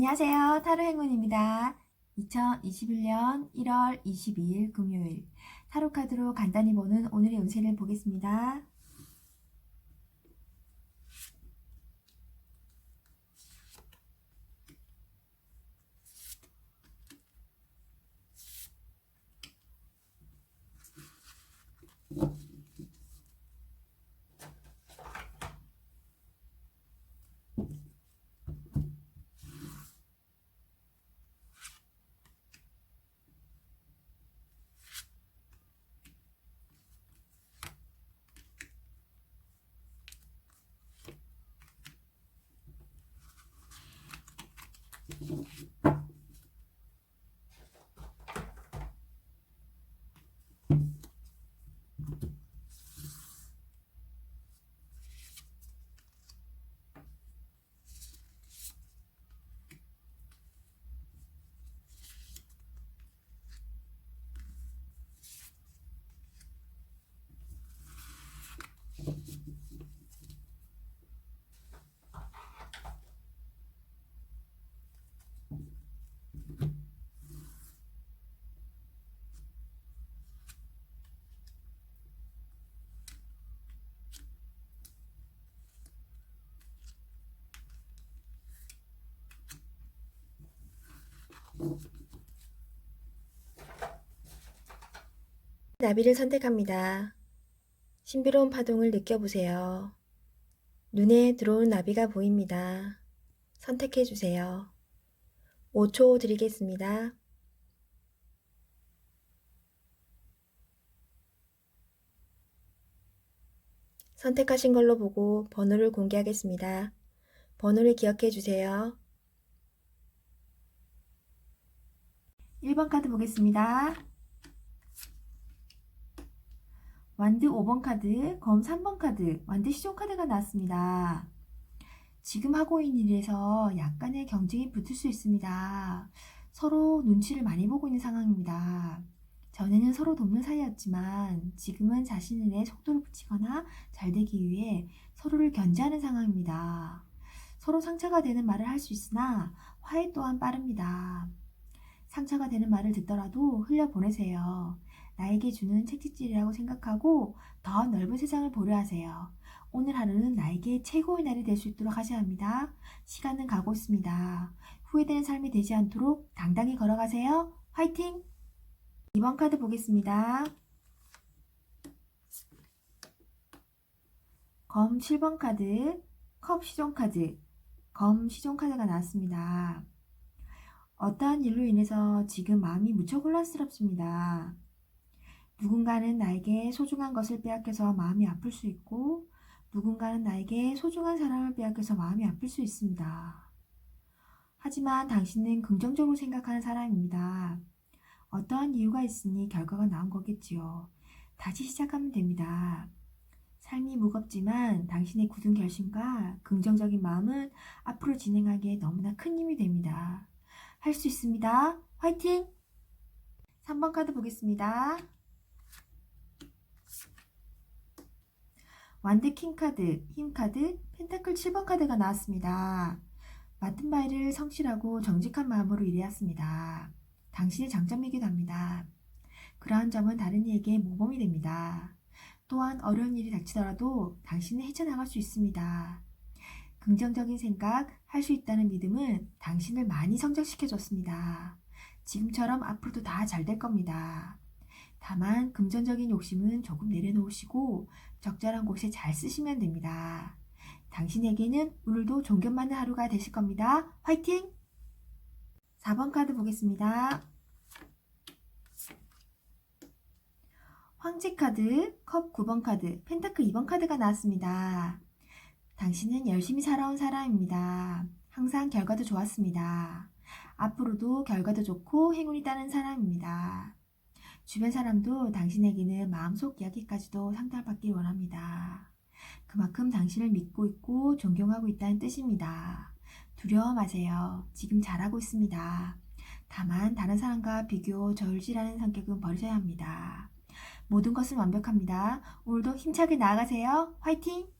안녕하세요. 타로 행운입니다. 2021년 1월 22일 금요일 타로 카드로 간단히 보는 오늘의 운세를 보겠습니다. 나비를 선택합니다. 신비로운 파동을 느껴보세요. 눈에 들어온 나비가 보입니다. 선택해 주세요. 5초 드리겠습니다. 선택하신 걸로 보고 번호를 공개하겠습니다. 번호를 기억해 주세요. 1번 카드 보겠습니다. 완드 5번 카드, 검 3번 카드, 완드 시종 카드가 나왔습니다. 지금 하고 있는 일에서 약간의 경쟁이 붙을 수 있습니다. 서로 눈치를 많이 보고 있는 상황입니다. 전에는 서로 돕는 사이였지만 지금은 자신의 속도를 붙이거나 잘 되기 위해 서로를 견제하는 상황입니다. 서로 상처가 되는 말을 할 수 있으나 화해 또한 빠릅니다. 상처가 되는 말을 듣더라도 흘려보내세요. 나에게 주는 채찍질이라고 생각하고 더 넓은 세상을 보려 하세요. 오늘 하루는 나에게 최고의 날이 될 수 있도록 하셔야 합니다. 시간은 가고 있습니다. 후회되는 삶이 되지 않도록 당당히 걸어가세요. 화이팅! 2번 카드 보겠습니다. 검 7번 카드, 컵 시종 카드, 검 시종 카드가 나왔습니다. 어떠한 일로 인해서 지금 마음이 무척 혼란스럽습니다. 누군가는 나에게 소중한 것을 빼앗겨서 마음이 아플 수 있고, 누군가는 나에게 소중한 사람을 빼앗겨서 마음이 아플 수 있습니다. 하지만 당신은 긍정적으로 생각하는 사람입니다. 어떠한 이유가 있으니 결과가 나온 거겠지요. 다시 시작하면 됩니다. 삶이 무겁지만 당신의 굳은 결심과 긍정적인 마음은 앞으로 진행하기에 너무나 큰 힘이 됩니다. 할 수 있습니다. 화이팅! 3번 카드 보겠습니다. 완드 킹 카드, 힘 카드, 펜타클 7번 카드가 나왔습니다. 맡은 바를 성실하고 정직한 마음으로 일해왔습니다. 당신의 장점이기도 합니다. 그러한 점은 다른 이에게 모범이 됩니다. 또한 어려운 일이 닥치더라도 당신은 헤쳐나갈 수 있습니다. 긍정적인 생각, 할 수 있다는 믿음은 당신을 많이 성장시켜줬습니다. 지금처럼 앞으로도 다 잘 될 겁니다. 다만 금전적인 욕심은 조금 내려놓으시고 적절한 곳에 잘 쓰시면 됩니다. 당신에게는 오늘도 존경받는 하루가 되실 겁니다. 화이팅! 4번 카드 보겠습니다. 황제 카드, 컵 9번 카드, 펜타클 2번 카드가 나왔습니다. 당신은 열심히 살아온 사람입니다. 항상 결과도 좋았습니다. 앞으로도 결과도 좋고 행운이 따는 사람입니다. 주변 사람도 당신에게는 마음속 이야기까지도 상달받길 원합니다. 그만큼 당신을 믿고 있고 존경하고 있다는 뜻입니다. 두려워 마세요. 지금 잘하고 있습니다. 다만 다른 사람과 비교, 저울질하는 성격은 버리셔야 합니다. 모든 것은 완벽합니다. 오늘도 힘차게 나아가세요. 화이팅!